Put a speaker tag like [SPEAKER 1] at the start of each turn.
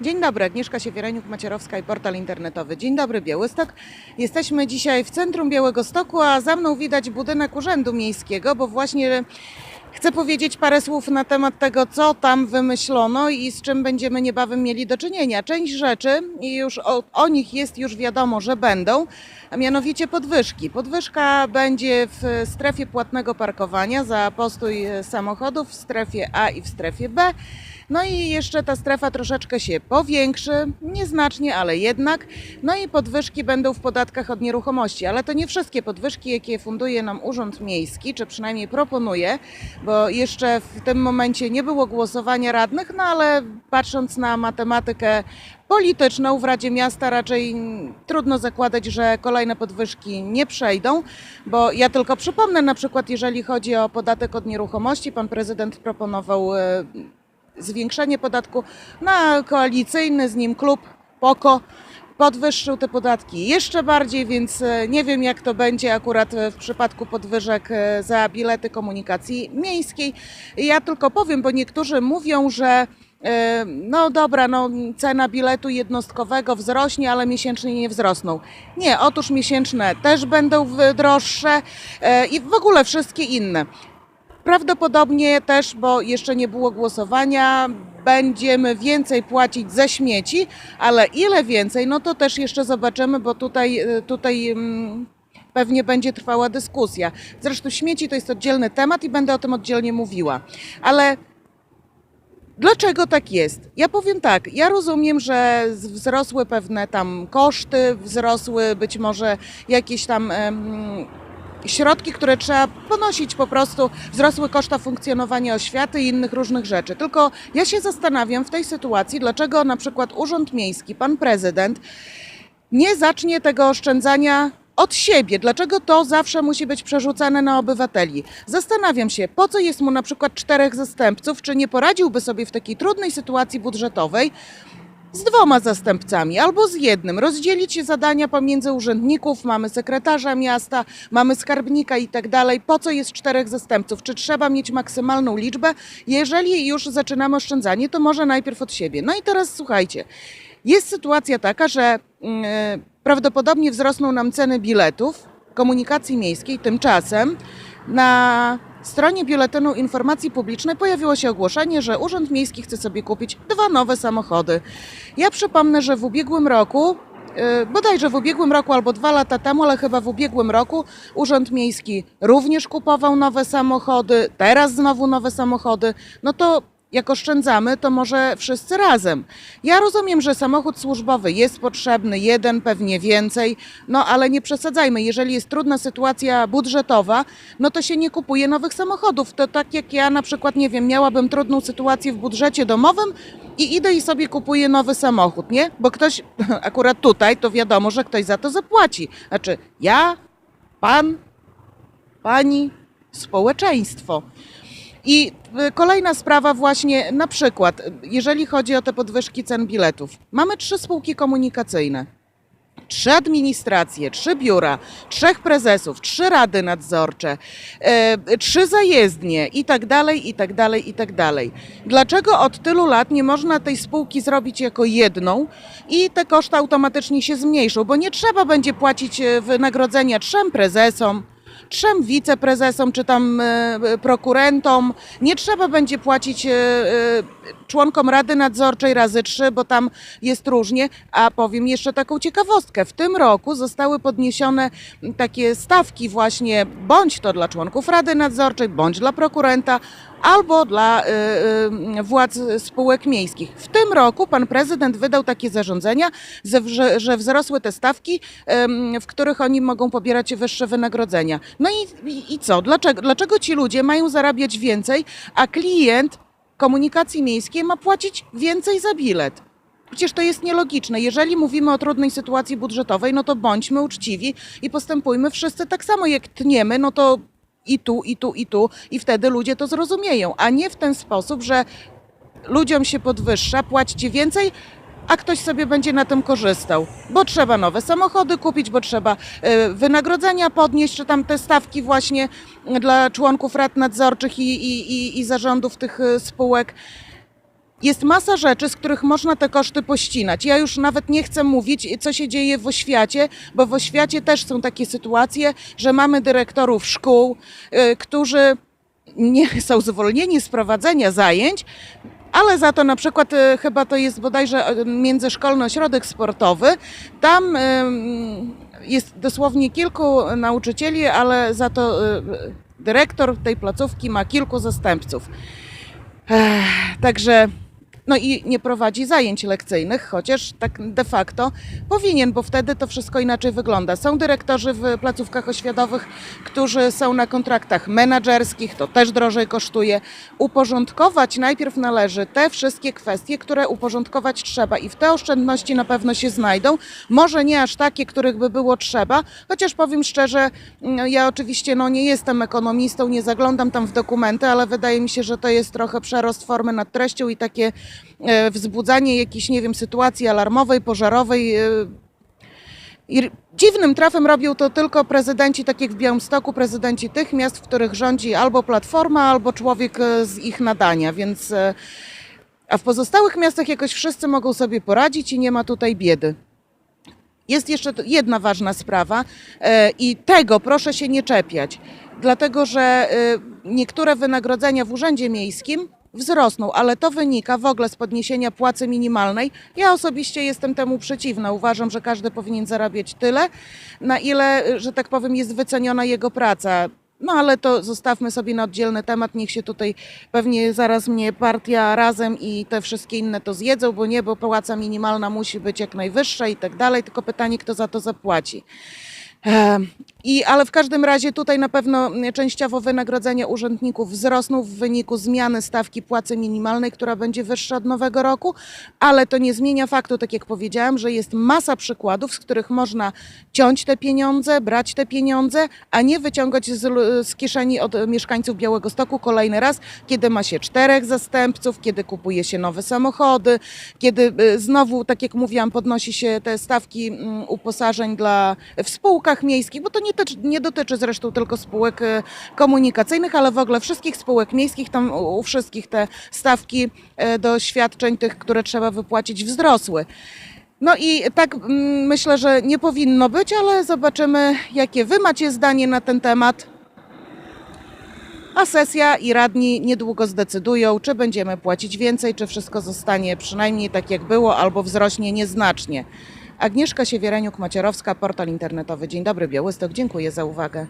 [SPEAKER 1] Dzień dobry, Agnieszka Siewiereniuk-Macierowska i portal internetowy. Dzień dobry, Białystok. Jesteśmy dzisiaj w centrum Białego Stoku, a za mną widać budynek Urzędu Miejskiego, bo właśnie chcę powiedzieć parę słów na temat tego, co tam wymyślono i z czym będziemy niebawem mieli do czynienia. Część rzeczy, i już o, o nich jest już wiadomo, że będą, a mianowicie podwyżki. Podwyżka będzie w strefie płatnego parkowania za postój samochodów w strefie A i w strefie B. No i jeszcze ta strefa troszeczkę się powiększy, nieznacznie, ale jednak. No i podwyżki będą w podatkach od nieruchomości, ale to nie wszystkie podwyżki, jakie funduje nam Urząd Miejski, czy przynajmniej proponuje, bo jeszcze w tym momencie nie było głosowania radnych, no ale patrząc na matematykę polityczną w Radzie Miasta raczej trudno zakładać, że kolejne podwyżki nie przejdą, bo ja tylko przypomnę na przykład, jeżeli chodzi o podatek od nieruchomości, pan prezydent proponował e, zwiększenie podatku na koalicyjny z nim klub POKO podwyższył te podatki jeszcze bardziej, więc e, nie wiem jak to będzie akurat e, w przypadku podwyżek e, za bilety komunikacji miejskiej. Ja tylko powiem, bo niektórzy mówią, że no dobra, no cena biletu jednostkowego wzrośnie, ale miesięcznie nie wzrosną. Nie, otóż miesięczne też będą droższe i w ogóle wszystkie inne. Prawdopodobnie też, bo jeszcze nie było głosowania, będziemy więcej płacić za śmieci, ale ile więcej, no to też jeszcze zobaczymy, bo tutaj, y, tutaj mm, pewnie będzie trwała dyskusja. Zresztą śmieci to jest oddzielny temat i będę o tym oddzielnie mówiła. Ale Dlaczego tak jest? Ja powiem tak, ja rozumiem, że wzrosły pewne tam koszty, wzrosły być może jakieś tam środki, które trzeba ponosić po prostu, wzrosły koszta funkcjonowania oświaty i innych różnych rzeczy. Tylko ja się zastanawiam w tej sytuacji, dlaczego na przykład Urząd Miejski, pan prezydent nie zacznie tego oszczędzania od siebie. Dlaczego to zawsze musi być przerzucane na obywateli? Zastanawiam się, po co jest mu na przykład czterech zastępców, czy nie poradziłby sobie w takiej trudnej sytuacji budżetowej z dwoma zastępcami albo z jednym, rozdzielić zadania pomiędzy urzędników, mamy sekretarza miasta, mamy skarbnika i tak dalej. Po co jest czterech zastępców? Czy trzeba mieć maksymalną liczbę? Jeżeli już zaczynamy oszczędzanie, to może najpierw od siebie. No i teraz słuchajcie, jest sytuacja taka, że e, prawdopodobnie wzrosną nam ceny biletów komunikacji miejskiej. Tymczasem na stronie Biuletynu Informacji Publicznej pojawiło się ogłoszenie, że Urząd Miejski chce sobie kupić dwa nowe samochody. Ja przypomnę, że w ubiegłym roku e, bodajże w ubiegłym roku albo dwa lata temu, ale chyba w ubiegłym roku Urząd Miejski również kupował nowe samochody, teraz znowu nowe samochody. No to jak oszczędzamy, to może wszyscy razem. Ja rozumiem, że samochód służbowy jest potrzebny, jeden, pewnie więcej, no ale nie przesadzajmy. Jeżeli jest trudna sytuacja budżetowa, no to się nie kupuje nowych samochodów. To tak jak ja na przykład, nie wiem, miałabym trudną sytuację w budżecie domowym i idę i sobie kupuję nowy samochód, nie? Bo ktoś, akurat tutaj, to wiadomo, że ktoś za to zapłaci. Znaczy ja, pan, pani, społeczeństwo. I y, kolejna sprawa właśnie, na przykład, jeżeli chodzi o te podwyżki cen biletów. Mamy trzy spółki komunikacyjne, trzy administracje, trzy biura, trzech prezesów, trzy rady nadzorcze, e, trzy zajezdnie i tak dalej, i tak dalej, i tak dalej. Dlaczego od tylu lat nie można tej spółki zrobić jako jedną i te koszty automatycznie się zmniejszą? Bo nie trzeba będzie płacić e, wynagrodzenia trzem prezesom, trzem wiceprezesom czy tam e, e, prokurentom. Nie trzeba będzie płacić e, członkom Rady Nadzorczej razy trzy, bo tam jest różnie. A powiem jeszcze taką ciekawostkę. W tym roku zostały podniesione takie stawki właśnie bądź to dla członków Rady Nadzorczej, bądź dla prokurenta, albo dla władz spółek miejskich. W tym roku pan prezydent wydał takie zarządzenia, że, wzrosły te stawki, w których oni mogą pobierać wyższe wynagrodzenia. No i, i, i co? Dlaczego, dlaczego ci ludzie mają zarabiać więcej, a klient komunikacji miejskiej ma płacić więcej za bilet? Przecież to jest nielogiczne. Jeżeli mówimy o trudnej sytuacji budżetowej, no to bądźmy uczciwi i postępujmy wszyscy tak samo. Jak tniemy, no to i tu, i tu, i tu, i wtedy ludzie to zrozumieją, a nie w ten sposób, że ludziom się podwyższa, płaćcie więcej, a ktoś sobie będzie na tym korzystał, bo trzeba nowe samochody kupić, bo trzeba e, wynagrodzenia podnieść, czy tam te stawki właśnie dla członków rad nadzorczych i, i, i, i zarządów tych e, spółek. Jest masa rzeczy, z których można te koszty pościnać. Ja już nawet nie chcę mówić, co się dzieje w oświacie, bo w oświacie też są takie sytuacje, że mamy dyrektorów szkół, y, którzy nie są zwolnieni z prowadzenia zajęć, ale za to na przykład y, chyba to jest bodajże y, międzyszkolny ośrodek sportowy. Tam y, jest dosłownie kilku nauczycieli, ale za to dyrektor tej placówki ma kilku zastępców. Także no i nie prowadzi zajęć lekcyjnych, chociaż tak de facto powinien, bo wtedy to wszystko inaczej wygląda. Są dyrektorzy w placówkach oświatowych, którzy są na kontraktach menedżerskich, to też drożej kosztuje. Uporządkować najpierw należy te wszystkie kwestie, które uporządkować trzeba i w te oszczędności na pewno się znajdą. Może nie aż takie, których by było trzeba, chociaż powiem szczerze, mm, ja oczywiście no, nie jestem ekonomistą, nie zaglądam tam w dokumenty, ale wydaje mi się, że to jest trochę przerost formy nad treścią i takie wzbudzanie jakiejś, nie wiem, sytuacji alarmowej, pożarowej. e, I dziwnym trafem robią to tylko prezydenci, tak jak w Białymstoku, prezydenci tych miast, w których rządzi albo Platforma, albo człowiek e, z ich nadania, więc... e, A w pozostałych miastach jakoś wszyscy mogą sobie poradzić i nie ma tutaj biedy. Jest jeszcze jedna ważna sprawa e, i tego proszę się nie czepiać, dlatego że e, niektóre wynagrodzenia w Urzędzie Miejskim wzrosną, ale to wynika w ogóle z podniesienia płacy minimalnej. Ja osobiście jestem temu przeciwna. Uważam, że każdy powinien zarabiać tyle, na ile, że tak powiem, jest wyceniona jego praca. No ale to zostawmy sobie na oddzielny temat. Niech się tutaj pewnie zaraz mnie partia razem i te wszystkie inne to zjedzą, bo nie, bo płaca minimalna musi być jak najwyższa i tak dalej. Tylko pytanie, kto za to zapłaci. I, ale w każdym razie tutaj na pewno częściowo wynagrodzenia urzędników wzrosną w wyniku zmiany stawki płacy minimalnej, która będzie wyższa od nowego roku, ale to nie zmienia faktu, tak jak powiedziałam, że jest masa przykładów, z których można ciąć te pieniądze, brać te pieniądze, a nie wyciągać z, z kieszeni od mieszkańców Białego Stoku kolejny raz, kiedy ma się czterech zastępców, kiedy kupuje się nowe samochody, kiedy y, znowu, tak jak mówiłam, podnosi się te stawki mm, uposażeń dla, w spółkach miejskich, bo to nie, tyczy, nie dotyczy zresztą tylko spółek y, komunikacyjnych, ale w ogóle wszystkich spółek miejskich, tam u, u wszystkich te stawki y, do świadczeń tych, które trzeba wypłacić wzrosły. No i tak mm, myślę, że nie powinno być, ale zobaczymy, jakie wy macie zdanie na ten temat. A sesja i radni niedługo zdecydują, czy będziemy płacić więcej, czy wszystko zostanie przynajmniej tak jak było, albo wzrośnie nieznacznie. Agnieszka Siewiereniuk-Macierowska, portal internetowy. Dzień dobry Białystok, dziękuję za uwagę.